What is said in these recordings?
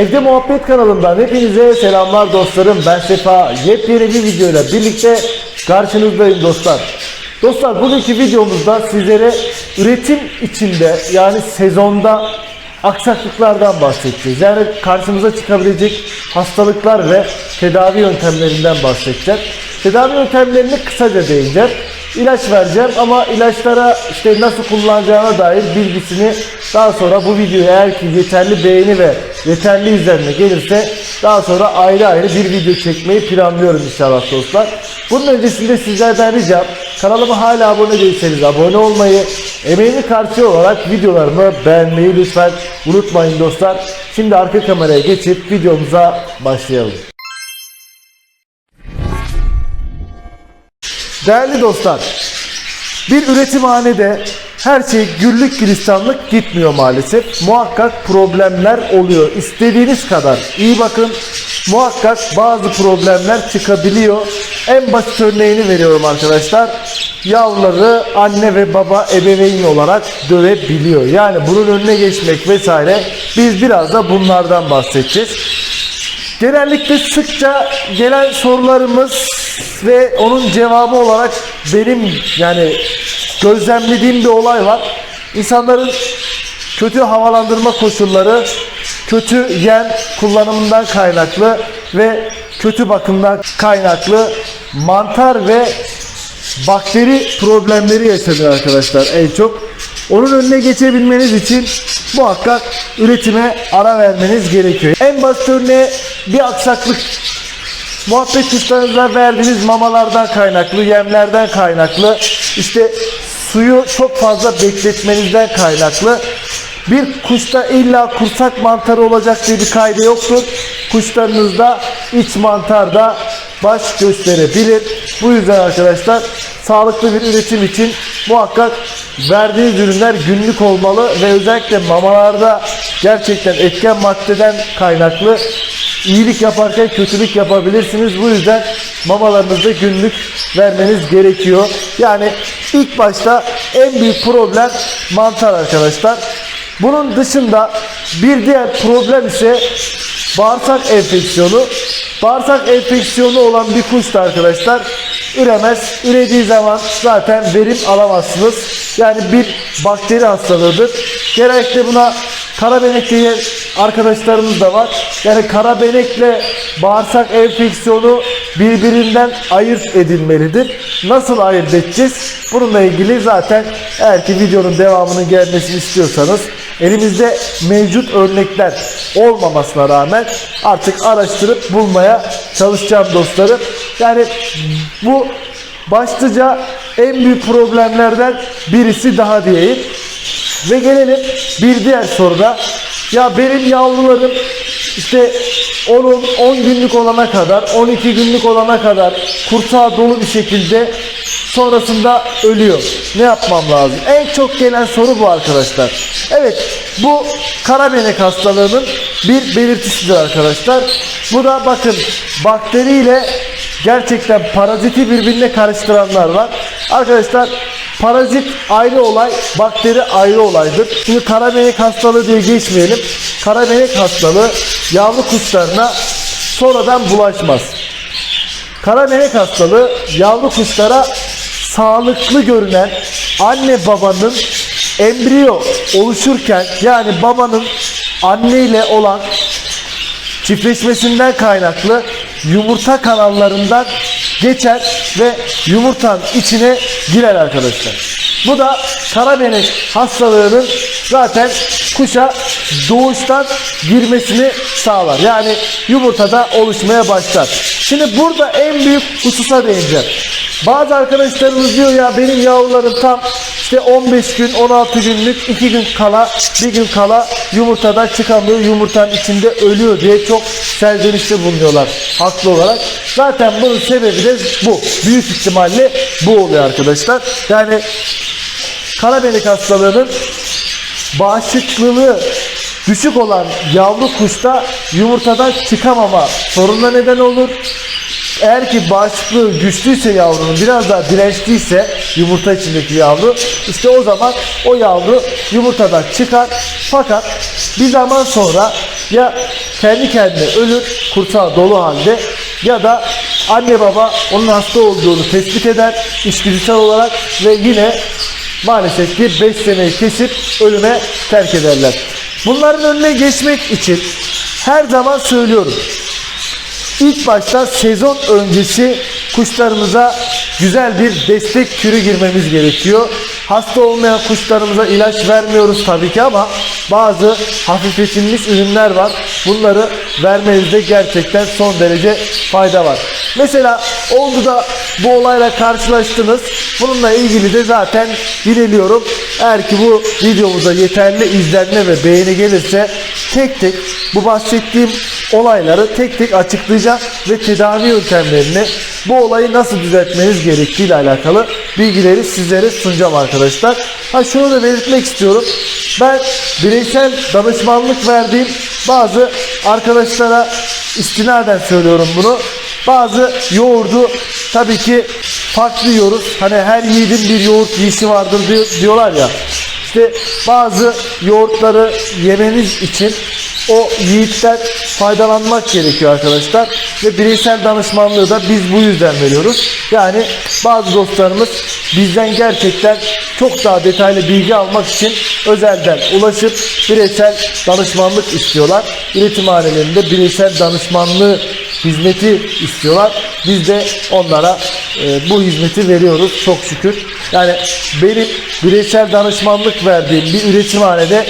Evde Muhabbet kanalından hepinize selamlar dostlarım. Ben Sefa. Yepyeni bir videoyla birlikte karşınızdayım dostlar. Dostlar bugünkü videomuzda sizlere üretim içinde yani sezonda aksaklıklardan bahsedeceğiz. Yani karşımıza çıkabilecek hastalıklar ve tedavi yöntemlerinden bahsedeceğiz. Tedavi yöntemlerini kısaca değineceğim. İlaç vereceğim ama ilaçlara işte nasıl kullanacağına dair bilgisini daha sonra bu videoya eğer ki yeterli beğeni ve yeterli izlenme gelirse daha sonra ayrı ayrı bir video çekmeyi planlıyorum inşallah dostlar. Bunun öncesinde sizlerden ricam kanalıma hala abone değilseniz abone olmayı, emeğimi karşı olarak videolarımı beğenmeyi lütfen unutmayın dostlar. Şimdi arka kameraya geçip videomuza başlayalım. Değerli dostlar, bir üretimhanede her şey güllük gülistanlık gitmiyor maalesef. Muhakkak problemler oluyor. İstediğiniz kadar iyi bakın. Muhakkak bazı problemler çıkabiliyor. En basit örneğini veriyorum arkadaşlar. Yavruları anne ve baba ebeveyn olarak dövebiliyor. Yani bunun önüne geçmek vesaire. Biz biraz da bunlardan bahsedeceğiz. Genellikle sıkça gelen sorularımız ve onun cevabı olarak benim yani gözlemlediğim bir olay var. İnsanların kötü havalandırma koşulları, kötü yem kullanımından kaynaklı ve kötü bakımdan kaynaklı mantar ve bakteri problemleri yaşanıyor arkadaşlar en çok. Onun önüne geçebilmeniz için muhakkak üretime ara vermeniz gerekiyor. En basit örneği bir aksaklık muhabbet kuşlarınıza verdiğiniz mamalardan kaynaklı, yemlerden kaynaklı, işte suyu çok fazla bekletmenizden kaynaklı. Bir kuşta illa kursak mantarı olacak diye bir kaydı yoktur. Kuşlarınızda iç mantar da baş gösterebilir. Bu yüzden arkadaşlar sağlıklı bir üretim için muhakkak verdiğiniz ürünler günlük olmalı ve özellikle mamalarda gerçekten etken maddeden kaynaklı iyilik yaparken kötülük yapabilirsiniz. Bu yüzden mamalarınızda günlük vermeniz gerekiyor. Yani ilk başta en büyük problem mantar arkadaşlar. Bunun dışında bir diğer problem ise bağırsak enfeksiyonu. Bağırsak enfeksiyonu olan bir kuş da arkadaşlar üremez. Ürediği zaman zaten verim alamazsınız. Yani bir bakteri hastalığıdır. Genellikle buna karabenek diye arkadaşlarımız da var. Yani karabenekle bağırsak enfeksiyonu birbirinden ayırt edilmelidir. Nasıl ayırt edeceğiz? Bununla ilgili zaten eğer ki videonun devamının gelmesini istiyorsanız elimizde mevcut örnekler olmamasına rağmen artık araştırıp bulmaya çalışacağım dostlarım. Yani bu başlıca en büyük problemlerden birisi daha diyeyim. Ve gelelim bir diğer soruda. Ya benim yavrularım işte 10, 10 günlük olana kadar, 12 günlük olana kadar kurtağı dolu bir şekilde sonrasında ölüyor. Ne yapmam lazım? En çok gelen soru bu arkadaşlar. Evet, bu karabenek hastalığının bir belirtisidir arkadaşlar. Bu da bakın bakteriyle gerçekten paraziti birbirine karıştıranlar var. Arkadaşlar Parazit ayrı olay, bakteri ayrı olaydır. Şimdi karabenek hastalığı diye geçmeyelim. Karabenek hastalığı yavru kuşlarına sonradan bulaşmaz. Karabenek hastalığı yavru kuşlara sağlıklı görünen anne babanın embriyo oluşurken yani babanın anne ile olan çiftleşmesinden kaynaklı yumurta kanallarından geçer ve yumurtanın içine girer arkadaşlar. Bu da karabenek hastalığının zaten kuşa doğuştan girmesini sağlar. Yani yumurtada oluşmaya başlar. Şimdi burada en büyük hususa değineceğim. Bazı arkadaşlarımız diyor ya benim yavrularım tam işte 15 gün 16 günlük 2 gün kala bir gün kala yumurtadan çıkamıyor yumurtanın içinde ölüyor diye çok serzenişte bulunuyorlar haklı olarak. Zaten bunun sebebi de bu. Büyük ihtimalle bu oluyor arkadaşlar. Yani karabenek hastalığının bağışıklığı düşük olan yavru kuşta yumurtadan çıkamama sorununa neden olur. Eğer ki bağışıklığı güçlüyse yavrunun biraz daha dirençliyse yumurta içindeki yavru işte o zaman o yavru yumurtadan çıkar fakat bir zaman sonra ya kendi kendine ölür kursağı dolu halde ya da anne baba onun hasta olduğunu tespit eder içgüdüsel olarak ve yine maalesef ki 5 seneyi kesip ölüme terk ederler. Bunların önüne geçmek için her zaman söylüyorum. İlk başta sezon öncesi kuşlarımıza güzel bir destek kürü girmemiz gerekiyor. Hasta olmayan kuşlarımıza ilaç vermiyoruz tabii ki ama bazı hafifletilmiş ürünler var. Bunları vermenizde gerçekten son derece fayda var. Mesela oldu da bu olayla karşılaştınız. Bununla ilgili de zaten bileliyorum. Eğer ki bu videomuza yeterli izlenme ve beğeni gelirse tek tek bu bahsettiğim olayları tek tek açıklayacağım ve tedavi yöntemlerini bu olayı nasıl düzeltmeniz gerektiği ile alakalı bilgileri sizlere sunacağım arkadaşlar. Ha şunu da belirtmek istiyorum. Ben bireysel danışmanlık verdiğim bazı arkadaşlara istinaden söylüyorum bunu. Bazı yoğurdu tabii ki farklı yiyoruz. Hani her yiğidin bir yoğurt yiyişi vardır diyor- diyorlar ya. İşte bazı yoğurtları yemeniz için o yiğitten faydalanmak gerekiyor arkadaşlar. Ve bireysel danışmanlığı da biz bu yüzden veriyoruz. Yani bazı dostlarımız bizden gerçekten çok daha detaylı bilgi almak için özelden ulaşıp bireysel danışmanlık istiyorlar. Üretimhanelerinde bireysel danışmanlığı hizmeti istiyorlar. Biz de onlara e, bu hizmeti veriyoruz çok şükür. Yani benim bireysel danışmanlık verdiğim bir üretimhanede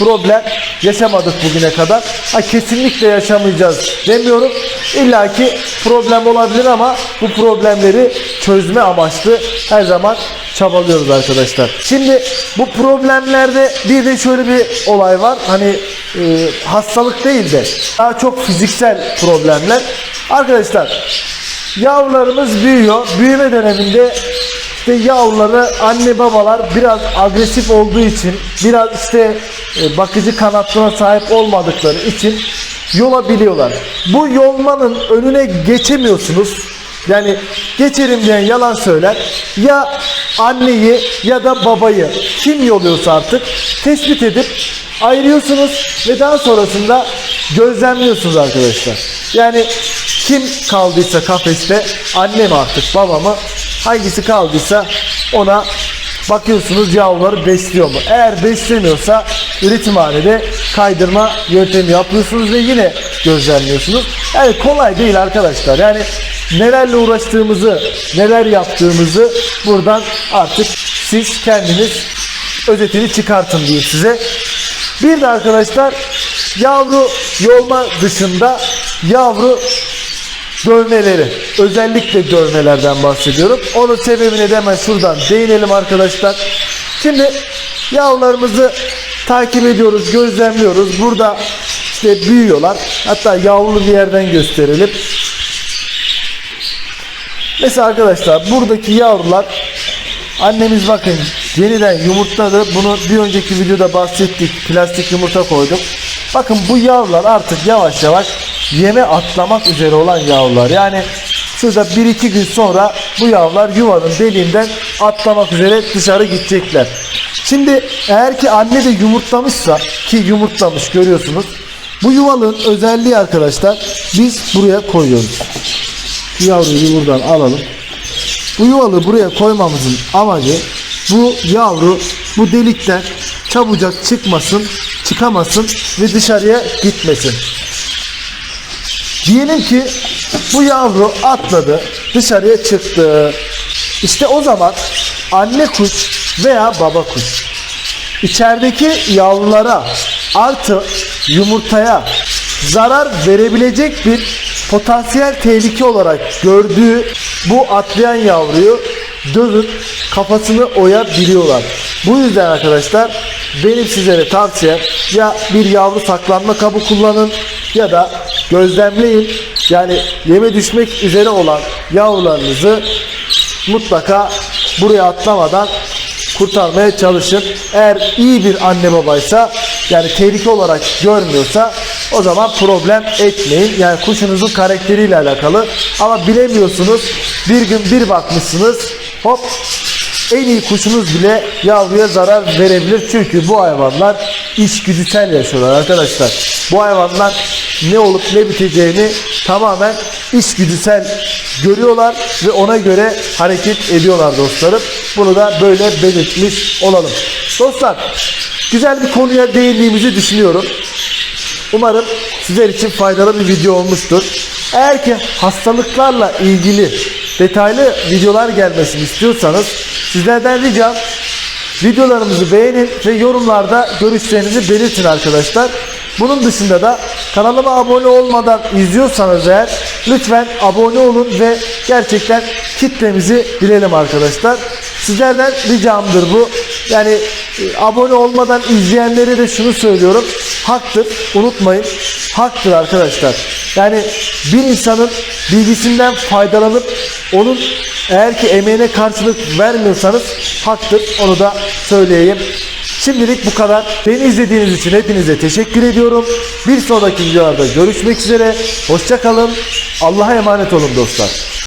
problem yaşamadık bugüne kadar. Ha kesinlikle yaşamayacağız demiyorum. İlla ki problem olabilir ama bu problemleri çözme amaçlı her zaman çabalıyoruz arkadaşlar. Şimdi bu problemlerde bir de şöyle bir olay var. Hani e, hastalık değil de daha çok fiziksel problemler. Arkadaşlar yavrularımız büyüyor. Büyüme döneminde işte yavruları anne babalar biraz agresif olduğu için biraz işte e, bakıcı kanatına sahip olmadıkları için yolabiliyorlar. Bu yolmanın önüne geçemiyorsunuz. Yani geçerim diyen yalan söyler. Ya anneyi ya da babayı kim yoluyorsa artık tespit edip ayırıyorsunuz ve daha sonrasında gözlemliyorsunuz arkadaşlar. Yani kim kaldıysa kafeste anne mi artık baba mı hangisi kaldıysa ona bakıyorsunuz yavruları besliyor mu? Eğer beslemiyorsa üretimhanede kaydırma yöntemi yapıyorsunuz ve yine gözlemliyorsunuz. Yani kolay değil arkadaşlar. Yani nelerle uğraştığımızı, neler yaptığımızı buradan artık siz kendiniz özetini çıkartın diyeyim size. Bir de arkadaşlar yavru yolma dışında yavru dövmeleri. Özellikle dövmelerden bahsediyorum. Onun sebebine de hemen şuradan değinelim arkadaşlar. Şimdi yavrularımızı takip ediyoruz, gözlemliyoruz. Burada işte büyüyorlar. Hatta yavrulu bir yerden gösterelim. Mesela arkadaşlar buradaki yavrular annemiz bakın yeniden yumurtladı. Bunu bir önceki videoda bahsettik. Plastik yumurta koyduk. Bakın bu yavrular artık yavaş yavaş yeme atlamak üzere olan yavrular. Yani şurada 1-2 gün sonra bu yavrular yuvanın deliğinden atlamak üzere dışarı gidecekler. Şimdi eğer ki anne de yumurtlamışsa ki yumurtlamış görüyorsunuz. Bu yuvalığın özelliği arkadaşlar biz buraya koyuyoruz. Yavruyu buradan alalım. Bu yuvalı buraya koymamızın amacı bu yavru bu delikten çabucak çıkmasın, çıkamasın ve dışarıya gitmesin. Diyelim ki bu yavru atladı, dışarıya çıktı. İşte o zaman anne kuş veya baba kuş içerideki yavrulara artı yumurtaya zarar verebilecek bir potansiyel tehlike olarak gördüğü bu atlayan yavruyu dövüp kafasını oyabiliyorlar. Bu yüzden arkadaşlar benim sizlere tavsiyem ya bir yavru saklanma kabı kullanın ya da gözlemleyin. Yani yeme düşmek üzere olan yavrularınızı mutlaka buraya atlamadan kurtarmaya çalışın. Eğer iyi bir anne babaysa yani tehlike olarak görmüyorsa o zaman problem etmeyin. Yani kuşunuzun karakteriyle alakalı. Ama bilemiyorsunuz. Bir gün bir bakmışsınız. Hop en iyi kuşunuz bile yavruya zarar verebilir. Çünkü bu hayvanlar içgüdüsel yaşıyorlar arkadaşlar. Bu hayvanlar ne olup ne biteceğini tamamen içgüdüsel görüyorlar ve ona göre hareket ediyorlar dostlarım. Bunu da böyle belirtmiş olalım. Dostlar güzel bir konuya değindiğimizi düşünüyorum. Umarım sizler için faydalı bir video olmuştur. Eğer ki hastalıklarla ilgili detaylı videolar gelmesini istiyorsanız sizlerden ricam videolarımızı beğenin ve yorumlarda görüşlerinizi belirtin arkadaşlar. Bunun dışında da kanalıma abone olmadan izliyorsanız eğer lütfen abone olun ve gerçekten kitlemizi bilelim arkadaşlar. Sizlerden ricamdır bu. Yani e, abone olmadan izleyenlere de şunu söylüyorum. Haktır. Unutmayın. Haktır arkadaşlar. Yani bir insanın bilgisinden faydalanıp onun eğer ki emeğine karşılık vermiyorsanız haktır. Onu da söyleyeyim. Şimdilik bu kadar. Beni izlediğiniz için hepinize teşekkür ediyorum. Bir sonraki videolarda görüşmek üzere. Hoşça kalın. Allah'a emanet olun dostlar.